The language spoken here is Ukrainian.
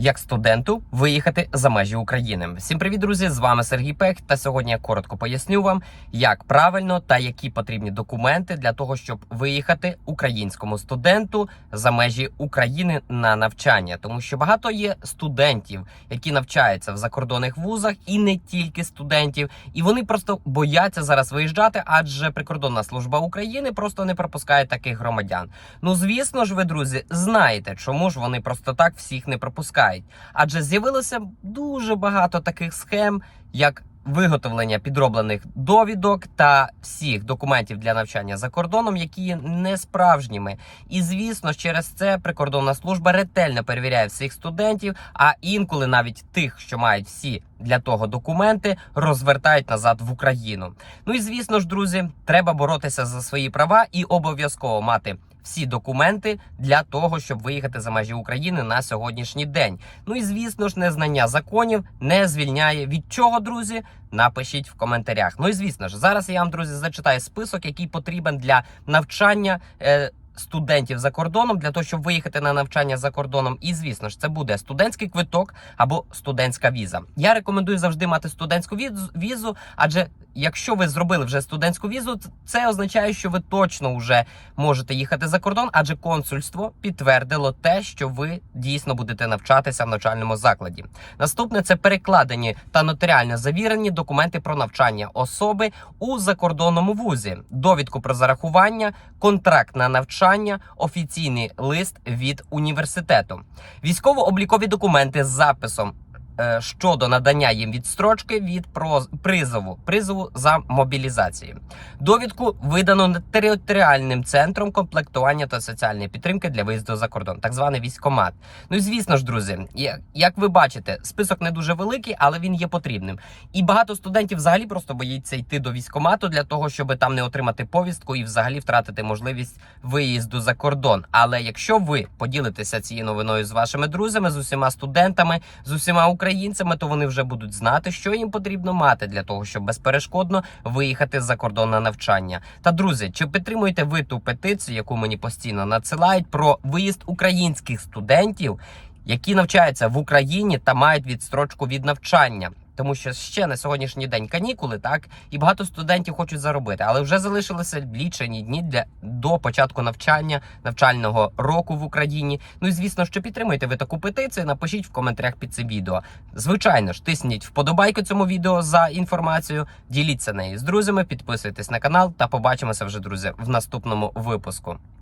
як студенту виїхати за межі України. Всім привіт, друзі! З вами Сергій Пех. Та сьогодні я коротко поясню вам, як правильно та які потрібні документи для того, щоб виїхати українському студенту за межі України на навчання, тому що багато є студентів, які навчаються в закордонних вузах, і не тільки студентів, і вони просто бояться зараз виїжджати, адже прикордонна служба України просто не пропускає таких громадян. Ну звісно ж, ви друзі, знаєте, чому ж вони просто так всіх не пропускають. Адже з'явилося дуже багато таких схем, як виготовлення підроблених довідок та всіх документів для навчання за кордоном, які є не справжніми. І звісно, через це прикордонна служба ретельно перевіряє всіх студентів, а інколи навіть тих, що мають всі для того документи, розвертають назад в Україну. Ну і звісно ж, друзі, треба боротися за свої права і обов'язково мати. Всі документи для того, щоб виїхати за межі України на сьогоднішній день. Ну і звісно ж, незнання законів не звільняє від чого, друзі. Напишіть в коментарях. Ну і звісно ж, зараз я вам, друзі, зачитаю список, який потрібен для навчання. Е, Студентів за кордоном для того, щоб виїхати на навчання за кордоном, і звісно ж, це буде студентський квиток або студентська віза. Я рекомендую завжди мати студентську віз- візу, адже якщо ви зробили вже студентську візу, це означає, що ви точно вже можете їхати за кордон, адже консульство підтвердило те, що ви дійсно будете навчатися в навчальному закладі. Наступне це перекладені та нотаріально завірені документи про навчання особи у закордонному вузі, довідку про зарахування, контракт на навчання, офіційний лист від університету, військово-облікові документи з записом. Е, Щодо надання їм відстрочки від призову призову за мобілізації, довідку видано територіальним центром комплектування та соціальної підтримки для виїзду за кордон, так званий військомат. Ну і звісно ж, друзі, як ви бачите, список не дуже великий, але він є потрібним. І багато студентів взагалі просто боїться йти до військомату для того, щоб там не отримати повістку і взагалі втратити можливість виїзду за кордон. Але якщо ви поділитеся цією новиною з вашими друзями, з усіма студентами, з усіма українцями, то вони вже будуть знати, що їм потрібно мати для того, щоб безперешкодно виїхати за кордон на навчання. Та друзі, чи підтримуєте ви ту петицію, яку мені постійно надсилають про виїзд українських студентів, які навчаються в Україні та мають відстрочку від навчання? Тому що ще на сьогоднішній день канікули, так і багато студентів хочуть заробити, але вже залишилися лічені дні для до початку навчання навчального року в Україні. Ну і звісно, що підтримуєте ви таку петицію. Напишіть в коментарях під цим відео. Звичайно ж, тисніть вподобайку цьому відео за інформацію, діліться нею з друзями, підписуйтесь на канал та побачимося вже, друзі, в наступному випуску.